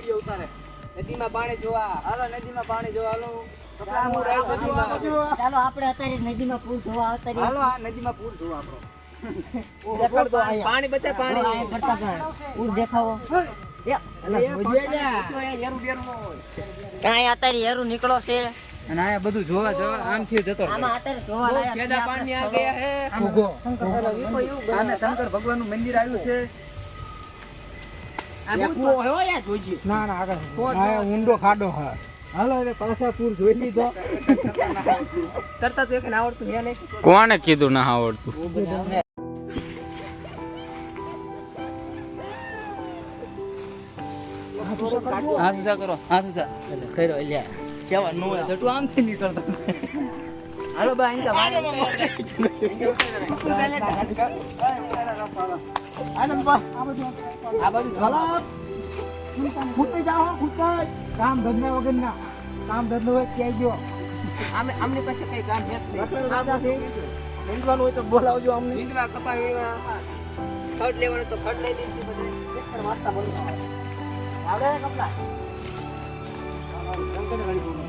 Video ઉતારે. નદીમાં પાણી જોવા. હાલો નદીમાં પાણી જોવા. હાલો. કપડાં હું રાખ્યો નદીમાં. ચાલો આપણે અત્યારે નદીમાં પૂર જોવા આવતા હાલો આ નદીમાં પૂર જોવા આપણો. દેખાડ દો અહીંયા. પાણી બચે પાણી. પૂર દેખાવો. એ, અલા, જોઈએ લ્યા. યારું બેરું ન હોય. કાંઈ અત્યારે હેરું નીકળો છે. અને આયા બધું જોવા જોવા આમથી જતો આમાં અત્યારે જોવા પાણી આ ગયા હે. આમ. શંકર ભગવાનનું મંદિર આવ્યું છે. ના ના આગળ ઊંડો ખાડો હા. હાલો પાછા પૂર જોઈ લીધો. કરતા તો એક ને આવડતું હે નહીં. કોણે કીધું ના આવડતું? હાથ ઊંચા કરો હાથ ઊંચા. ખરો લ્યા. કેવા નો. જટુ આમથી નીકળતો. હાલો બા અહીં ખૂટે કામ ધંધા વગર ના. કામ ધંધો હોય ક્યાંય ગયો. આમે આમની પાસે કઈ કામ નીંદવાનું હોય તો બોલાવજો અમને. નીંદવા કપા વીણવા, ખડ લેવાનું તો ખડ લઈ દઈશું બધે. બધું આવે. આવડે કપડા? બોલો.